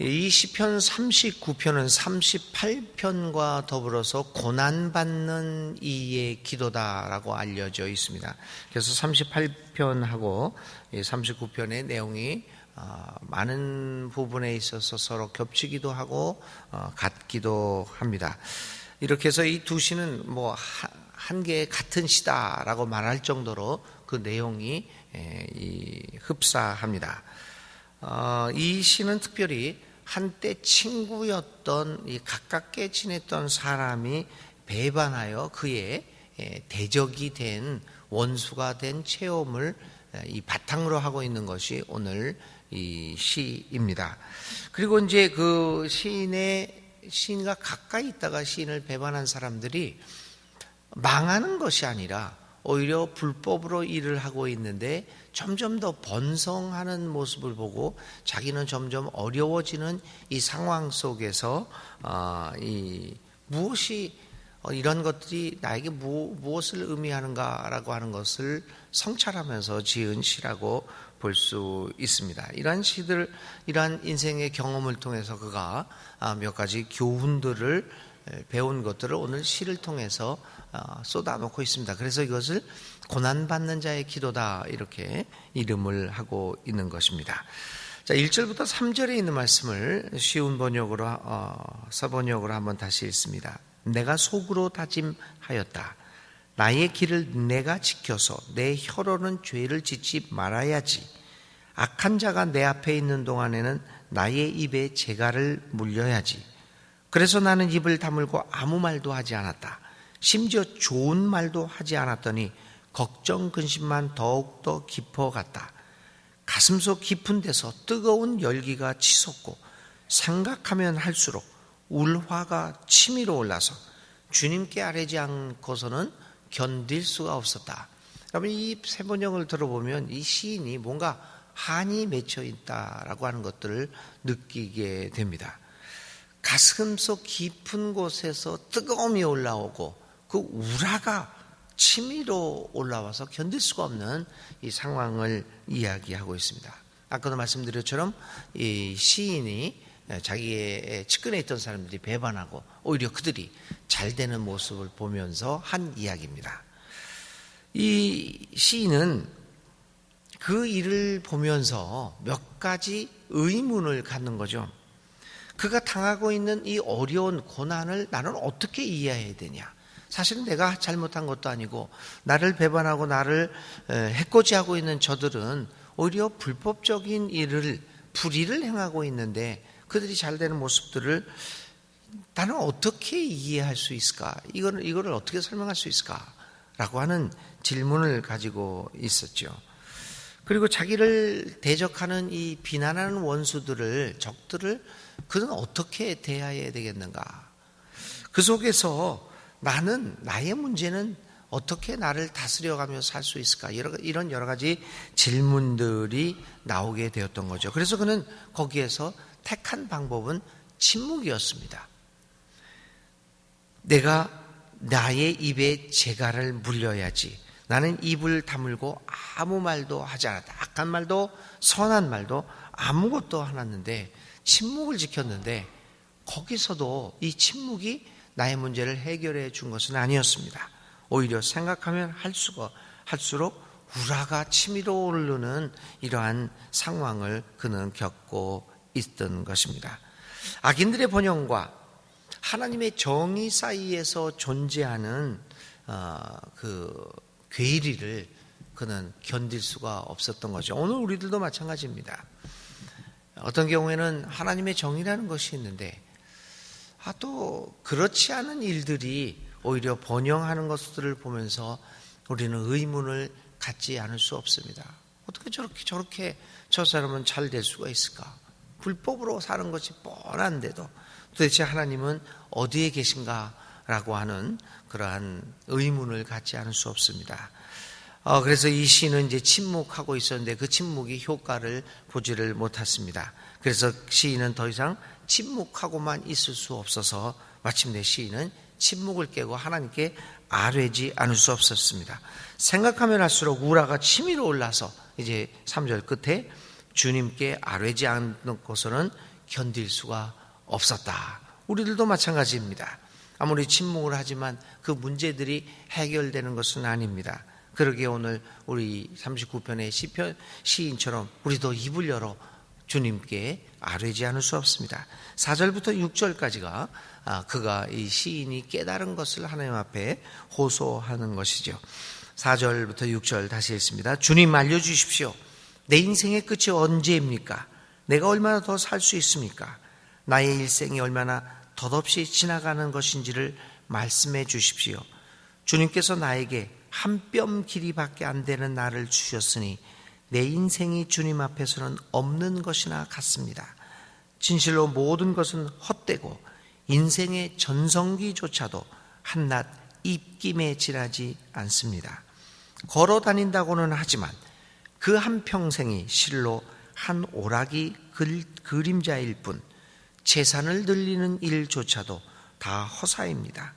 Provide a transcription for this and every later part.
이 시편 39편은 38편과 더불어서 고난받는 이의 기도다라고 알려져 있습니다. 그래서 38편하고 39편의 내용이 어, 많은 부분에 있어서 서로 겹치기도 하고 어, 같기도 합니다. 이렇게 해서 이 두 시는 뭐 한 개의 같은 시다라고 말할 정도로 그 내용이 흡사합니다. 어, 이 시는 특별히 한때 친구였던 이 가깝게 지냈던 사람이 배반하여 그의 대적이 된 원수가 된 체험을 이 바탕으로 하고 있는 것이 오늘 이 시입니다. 그리고 이제 그 시인의 시인과 가까이 있다가 시인을 배반한 사람들이 망하는 것이 아니라 오히려 불법으로 일을 하고 있는데 점점 더 번성하는 모습을 보고 자기는 점점 어려워지는 이 상황 속에서 어, 이 무엇이 어, 이런 것들이 나에게 무, 무엇을 의미하는가라고 하는 것을 성찰하면서 지은 시라고 볼 수 있습니다. 이러한 시들, 이러한 인생의 경험을 통해서 그가 아, 몇 가지 교훈들을 배운 것들을 오늘 시를 통해서 어, 쏟아놓고 있습니다. 그래서 이것을 고난받는 자의 기도다 이렇게 이름을 하고 있는 것입니다. 자, 1절부터 3절에 있는 말씀을 쉬운 번역으로 어, 서번역으로 한번 다시 읽습니다. 내가 속으로 다짐하였다. 나의 길을 내가 지켜서 내 혀로는 죄를 짓지 말아야지. 악한 자가 내 앞에 있는 동안에는 나의 입에 재갈을 물려야지. 그래서 나는 입을 다물고 아무 말도 하지 않았다. 심지어 좋은 말도 하지 않았더니 걱정 근심만 더욱더 깊어갔다. 가슴속 깊은 데서 뜨거운 열기가 치솟고 생각하면 할수록 울화가 치밀어 올라서 주님께 아뢰지 않고서는 견딜 수가 없었다. 여러분 이 세번역을 들어보면 이 시인이 뭔가 한이 맺혀 있다라고 하는 것들을 느끼게 됩니다. 가슴속 깊은 곳에서 뜨거움이 올라오고 그 우라가 치밀어 올라와서 견딜 수가 없는 이 상황을 이야기하고 있습니다. 아까도 말씀드렸처럼 이 시인이 자기의 측근에 있던 사람들이 배반하고 오히려 그들이 잘 되는 모습을 보면서 한 이야기입니다. 이 시인은 그 일을 보면서 몇 가지 의문을 갖는 거죠. 그가 당하고 있는 이 어려운 고난을 나는 어떻게 이해해야 되냐? 사실은 내가 잘못한 것도 아니고 나를 배반하고 나를 해코지하고 있는 저들은 오히려 불법적인 일을 불의를 행하고 있는데 그들이 잘 되는 모습들을 나는 어떻게 이해할 수 있을까? 이거를 이거를 어떻게 설명할 수 있을까?라고 하는 질문을 가지고 있었죠. 그리고 자기를 대적하는 이 비난하는 원수들을 적들을 그는 어떻게 대해야 되겠는가? 그 속에서 나는 나의 문제는 어떻게 나를 다스려가며 살 수 있을까? 이런 여러 가지 질문들이 나오게 되었던 거죠. 그래서 그는 거기에서 택한 방법은 침묵이었습니다. 내가 나의 입에 재갈을 물려야지. 나는 입을 다물고 아무 말도 하지 않았다. 악한 말도 선한 말도 아무것도 안았는데 침묵을 지켰는데 거기서도 이 침묵이 나의 문제를 해결해 준 것은 아니었습니다. 오히려 생각하면 할 수가 할수록 우라가 치밀어 오르는 이러한 상황을 그는 겪고 있던 것입니다. 악인들의 번영과 하나님의 정의 사이에서 존재하는 어, 그 괴리를 그는 견딜 수가 없었던 거죠. 오늘 우리들도 마찬가지입니다. 어떤 경우에는 하나님의 정의라는 것이 있는데 아, 또 그렇지 않은 일들이 오히려 번영하는 것들을 보면서 우리는 의문을 갖지 않을 수 없습니다. 어떻게 저렇게 저렇게 저 사람은 잘 될 수가 있을까? 불법으로 사는 것이 뻔한데도 도대체 하나님은 어디에 계신가 라고 하는 그러한 의문을 갖지 않을 수 없습니다. 어, 그래서 이 시는 이제 침묵하고 있었는데 그 침묵이 효과를 보지를 못했습니다. 그래서 시인은 더 이상 침묵하고만 있을 수 없어서 마침내 시인은 침묵을 깨고 하나님께 아뢰지 않을 수 없었습니다. 생각하면 할수록 우라가 치밀어 올라서 이제 3절 끝에 주님께 아뢰지 않고서는 견딜 수가 없었다. 우리들도 마찬가지입니다. 아무리 침묵을 하지만 그 문제들이 해결되는 것은 아닙니다. 그러게 오늘 우리 39편의 시편 시인처럼 우리도 입을 열어 주님께 아뢰지 않을 수 없습니다. 4절부터 6절까지가 아, 그가 이 시인이 깨달은 것을 하나님 앞에 호소하는 것이죠. 4절부터 6절 다시 읽습니다. 주님 알려주십시오. 내 인생의 끝이 언제입니까? 내가 얼마나 더 살 수 있습니까? 나의 일생이 얼마나 덧없이 지나가는 것인지를 말씀해 주십시오. 주님께서 나에게 한 뼘 길이밖에 안 되는 나를 주셨으니 내 인생이 주님 앞에서는 없는 것이나 같습니다. 진실로 모든 것은 헛되고 인생의 전성기조차도 한낱 입김에 지나지 않습니다. 걸어 다닌다고는 하지만 그 한 평생이 실로 한 오락이 글, 그림자일 뿐 재산을 늘리는 일조차도 다 허사입니다.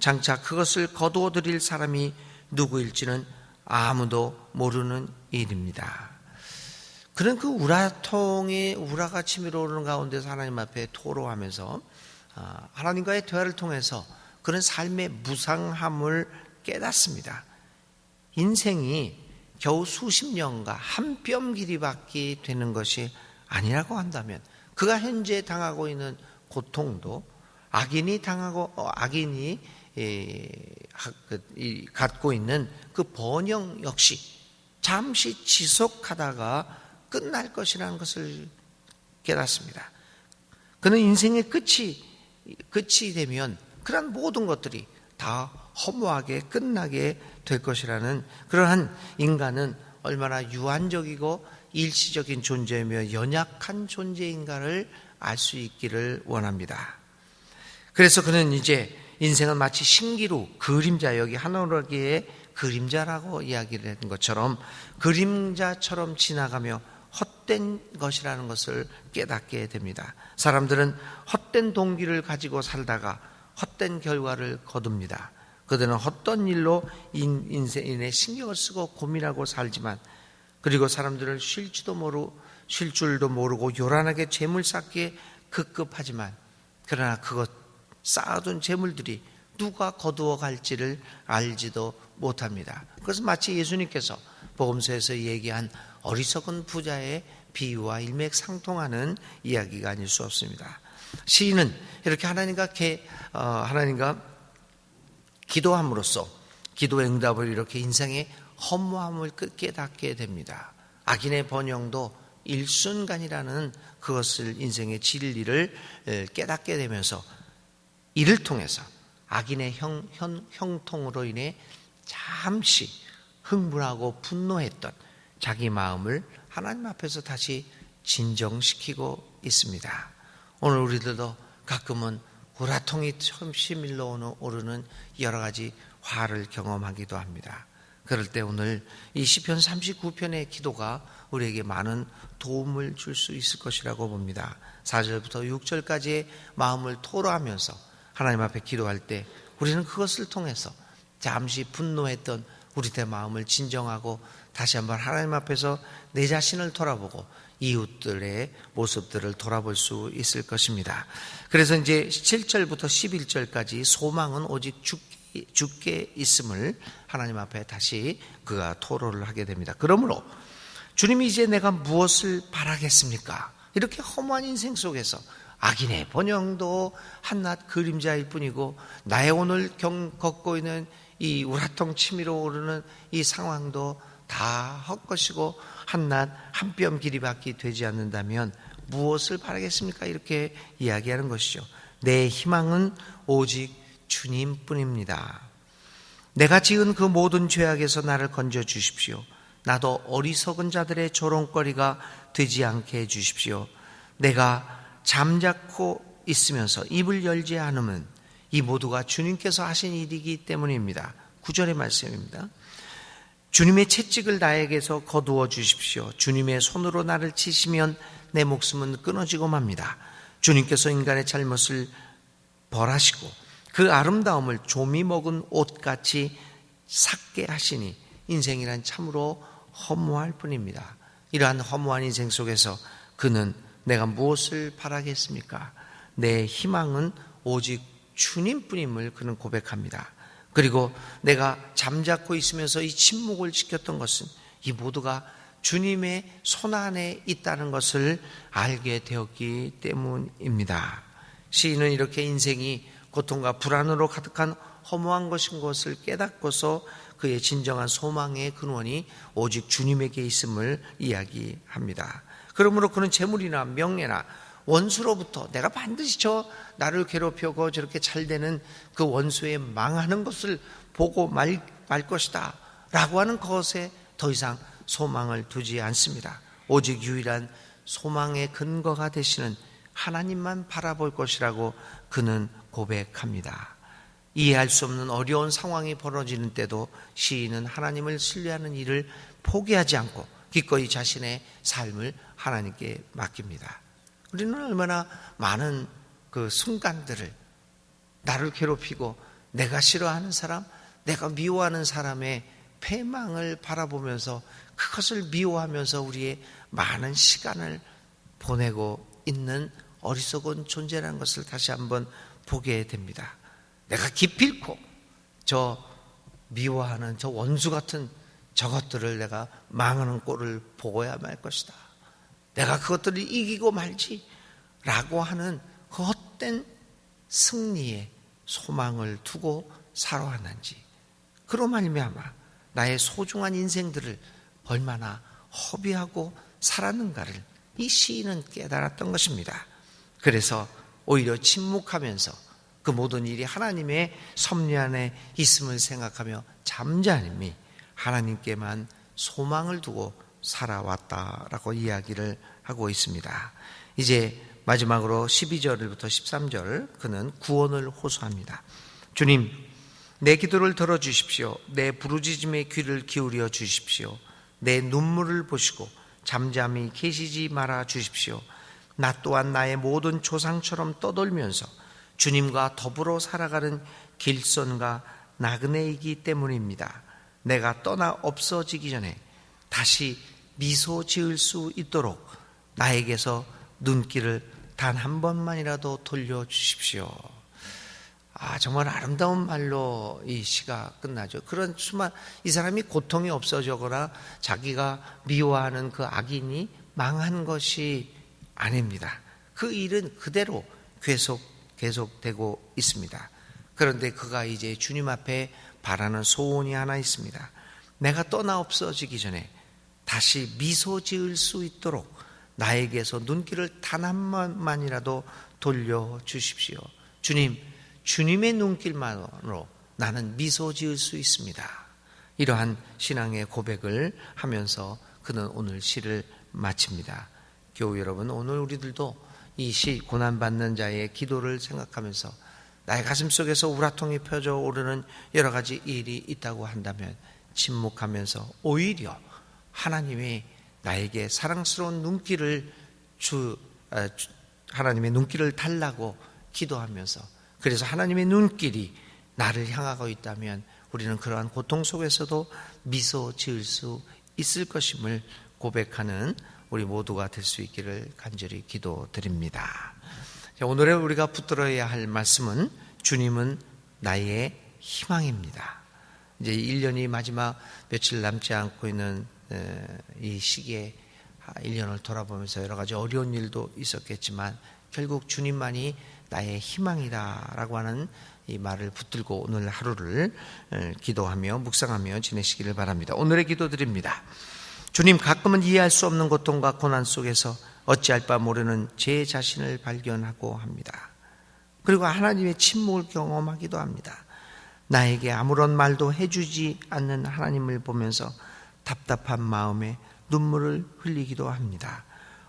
장차 그것을 거두어 드릴 사람이 누구일지는 아무도 모르는 일입니다. 그런 그 우라통의 우라가 치밀어 오르는 가운데서 하나님 앞에 토로하면서 아, 하나님과의 대화를 통해서 그런 삶의 무상함을 깨닫습니다. 인생이 겨우 수십 년과 한 뼘 길이밖에 되는 것이 아니라고 한다면 그가 현재 당하고 있는 고통도 악인이 당하고 어, 악인이 그, 갖고 있는 그 번영 역시 잠시 지속하다가 끝날 것이라는 것을 깨닫습니다. 그는 인생의 끝이 끝이 되면 그런 모든 것들이 다 허무하게 끝나게 될 것이라는 그러한 인간은 얼마나 유한적이고 일시적인 존재이며 연약한 존재인가를 알 수 있기를 원합니다. 그래서 그는 이제 인생은 마치 신기루 그림자 여기 하늘어기의 그림자라고 이야기를 했던 것처럼 그림자처럼 지나가며 헛된 것이라는 것을 깨닫게 됩니다. 사람들은 헛된 동기를 가지고 살다가 헛된 결과를 거둡니다. 그들은 헛된 일로 인생에 신경을 쓰고 고민하고 살지만 그리고 사람들은 쉴지도 모르고 쉴 줄도 모르고 요란하게 재물 쌓기에 급급하지만 그러나 그것 쌓아둔 재물들이 누가 거두어 갈지를 알지도 못합니다. 그래서 마치 예수님께서 복음서에서 얘기한 어리석은 부자의 비유와 일맥상통하는 이야기가 아닐 수 없습니다. 시인은 이렇게 하나님과 개, 어, 하나님과 기도함으로써 기도의 응답을 이렇게 인생의 허무함을 깨닫게 됩니다. 악인의 번영도 일순간이라는 그것을 인생의 진리를 깨닫게 되면서 이를 통해서 악인의 형, 형, 형통으로 인해 잠시 흥분하고 분노했던 자기 마음을 하나님 앞에서 다시 진정시키고 있습니다. 오늘 우리들도 가끔은 우라통이 치밀러 오르는 여러 가지 화를 경험하기도 합니다. 그럴 때 오늘 이 시편 39편의 기도가 우리에게 많은 도움을 줄 수 있을 것이라고 봅니다. 4절부터 6절까지의 마음을 토로하면서 하나님 앞에 기도할 때 우리는 그것을 통해서 잠시 분노했던 우리의 마음을 진정하고 다시 한번 하나님 앞에서 내 자신을 돌아보고 이웃들의 모습들을 돌아볼 수 있을 것입니다. 그래서 이제 7절부터 11절까지 소망은 오직 죽게, 죽게 있음을 하나님 앞에 다시 그가 토로를 하게 됩니다. 그러므로 주님이 이제 내가 무엇을 바라겠습니까? 이렇게 허무한 인생 속에서 악인의 번영도 한낱 그림자일 뿐이고 나의 오늘 경, 걷고 있는 이 우라통 치밀어 오르는 이 상황도 다 헛것이고 한낱 한 뼘 길이밖에 되지 않는다면 무엇을 바라겠습니까? 이렇게 이야기하는 것이죠. 내 희망은 오직 주님뿐입니다. 내가 지은 그 모든 죄악에서 나를 건져 주십시오. 나도 어리석은 자들의 조롱거리가 되지 않게 해 주십시오. 내가 잠자코 있으면서 입을 열지 않으면 이 모두가 주님께서 하신 일이기 때문입니다. 구절의 말씀입니다. 주님의 채찍을 나에게서 거두어 주십시오. 주님의 손으로 나를 치시면 내 목숨은 끊어지고 맙니다. 주님께서 인간의 잘못을 벌하시고 그 아름다움을 조미 먹은 옷같이 삭게 하시니 인생이란 참으로 허무할 뿐입니다. 이러한 허무한 인생 속에서 그는 내가 무엇을 바라겠습니까? 내 희망은 오직 주님뿐임을 그는 고백합니다. 그리고 내가 잠자코 있으면서 이 침묵을 지켰던 것은 이 모두가 주님의 손 안에 있다는 것을 알게 되었기 때문입니다. 시인은 이렇게 인생이 고통과 불안으로 가득한 허무한 것인 것을 깨닫고서 그의 진정한 소망의 근원이 오직 주님에게 있음을 이야기합니다. 그러므로 그는 재물이나 명예나 원수로부터 내가 반드시 저 나를 괴롭혀고 저렇게 잘 되는 그 원수의 망하는 것을 보고 말, 말 것이다. 라고 하는 것에 더 이상 소망을 두지 않습니다. 오직 유일한 소망의 근거가 되시는 하나님만 바라볼 것이라고 그는 고백합니다. 이해할 수 없는 어려운 상황이 벌어지는 때도 시인은 하나님을 신뢰하는 일을 포기하지 않고 기꺼이 자신의 삶을 하나님께 맡깁니다. 우리는 얼마나 많은 그 순간들을 나를 괴롭히고 내가 싫어하는 사람, 내가 미워하는 사람의 패망을 바라보면서 그것을 미워하면서 우리의 많은 시간을 보내고 있는 어리석은 존재라는 것을 다시 한번 보게 됩니다. 내가 기필코 저 미워하는 저 원수 같은 저것들을 내가 망하는 꼴을 보고야 말 것이다. 내가 그것들을 이기고 말지 라고 하는 그 헛된 승리에 소망을 두고 살아왔는지 그로 말미암아 나의 소중한 인생들을 얼마나 허비하고 살았는가를 이 시인은 깨달았던 것입니다. 그래서 오히려 침묵하면서 그 모든 일이 하나님의 섭리 안에 있음을 생각하며 잠잠히 하나님께만 소망을 두고 살아왔다라고 이야기를 하고 있습니다. 이제 마지막으로 12절부터 13절 그는 구원을 호소합니다. 주님, 내 기도를 들어 주십시오. 내 부르짖음에 귀를 기울여 주십시오. 내 눈물을 보시고 잠잠히 계시지 말아 주십시오. 나 또한 나의 모든 조상처럼 떠돌면서 주님과 더불어 살아가는 길선과 나그네이기 때문입니다. 내가 떠나 없어지기 전에 다시 미소 지을 수 있도록 나에게서 눈길을 단 한 번만이라도 돌려 주십시오. 아, 정말 아름다운 말로 이 시가 끝나죠. 그런 수만, 이 사람이 고통이 없어져거나 자기가 미워하는 그 악인이 망한 것이 아닙니다. 그 일은 그대로 계속, 계속되고 있습니다. 그런데 그가 이제 주님 앞에 바라는 소원이 하나 있습니다. 내가 떠나 없어지기 전에 다시 미소 지을 수 있도록 나에게서 눈길을 단 한 번만이라도 돌려 주십시오. 주님, 주님의 눈길만으로 나는 미소 지을 수 있습니다. 이러한 신앙의 고백을 하면서 그는 오늘 시를 마칩니다. 교우 여러분, 오늘 우리들도 이 시 고난받는 자의 기도를 생각하면서 나의 가슴 속에서 우라통이 펴져 오르는 여러 가지 일이 있다고 한다면 침묵하면서 오히려 하나님이 나에게 사랑스러운 눈길을 주, 아, 주 하나님의 눈길을 달라고 기도하면서 그래서 하나님의 눈길이 나를 향하고 있다면 우리는 그러한 고통 속에서도 미소 지을 수 있을 것임을 고백하는 우리 모두가 될 수 있기를 간절히 기도드립니다. 오늘의 우리가 붙들어야 할 말씀은 주님은 나의 희망입니다. 이제 1년이 마지막 며칠 남지 않고 있는 이 시기에 1년을 돌아보면서 여러 가지 어려운 일도 있었겠지만 결국 주님만이 나의 희망이다라고 하는 이 말을 붙들고 오늘 하루를 기도하며 묵상하며 지내시기를 바랍니다. 오늘의 기도 드립니다. 주님 가끔은 이해할 수 없는 고통과 고난 속에서 어찌할 바 모르는 제 자신을 발견하고 합니다. 그리고 하나님의 침묵을 경험하기도 합니다. 나에게 아무런 말도 해주지 않는 하나님을 보면서 답답한 마음에 눈물을 흘리기도 합니다.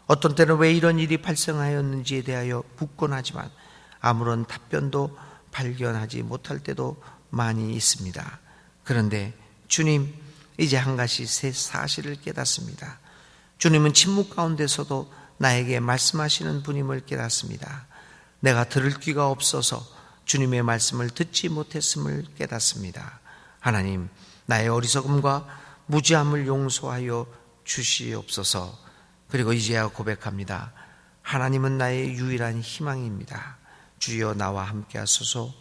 어떤 때는 왜 이런 일이 발생하였는지에 대하여 묻곤 하지만 아무런 답변도 발견하지 못할 때도 많이 있습니다. 그런데 주님, 이제 한 가지 새 사실을 깨닫습니다. 주님은 침묵 가운데서도 나에게 말씀하시는 분임을 깨닫습니다. 내가 들을 귀가 없어서 주님의 말씀을 듣지 못했음을 깨닫습니다. 하나님, 나의 어리석음과 무지함을 용서하여 주시옵소서. 그리고 이제야 고백합니다. 하나님은 나의 유일한 희망입니다. 주여 나와 함께 하소서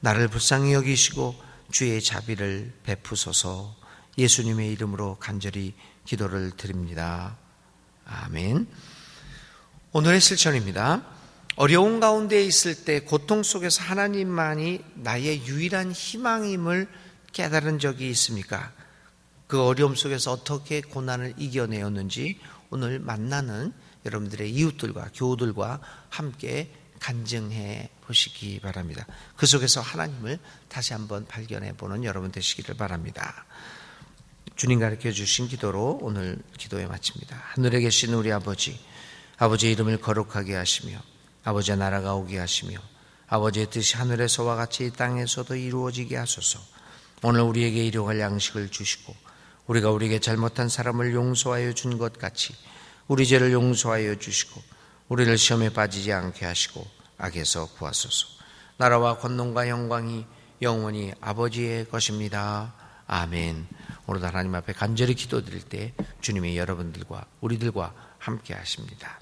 나를 불쌍히 여기시고 주의 자비를 베푸소서 예수님의 이름으로 간절히 기도를 드립니다. 아멘. 오늘의 실천입니다. 어려운 가운데 있을 때 고통 속에서 하나님만이 나의 유일한 희망임을 깨달은 적이 있습니까? 그 어려움 속에서 어떻게 고난을 이겨내었는지 오늘 만나는 여러분들의 이웃들과 교우들과 함께 간증해 보시기 바랍니다. 그 속에서 하나님을 다시 한번 발견해 보는 여러분 되시기를 바랍니다. 주님 가르쳐 주신 기도로 오늘 기도에 마칩니다. 하늘에 계신 우리 아버지, 아버지의 이름을 거룩하게 하시며 아버지의 나라가 오게 하시며 아버지의 뜻이 하늘에서와 같이 이 땅에서도 이루어지게 하소서. 오늘 우리에게 일용할 양식을 주시고 우리가 우리에게 잘못한 사람을 용서하여 준 것 같이 우리 죄를 용서하여 주시고 우리를 시험에 빠지지 않게 하시고 악에서 구하소서. 나라와 권능과 영광이 영원히 아버지의 것입니다. 아멘. 오늘도 하나님 앞에 간절히 기도드릴 때 주님이 여러분들과 우리들과 함께 하십니다.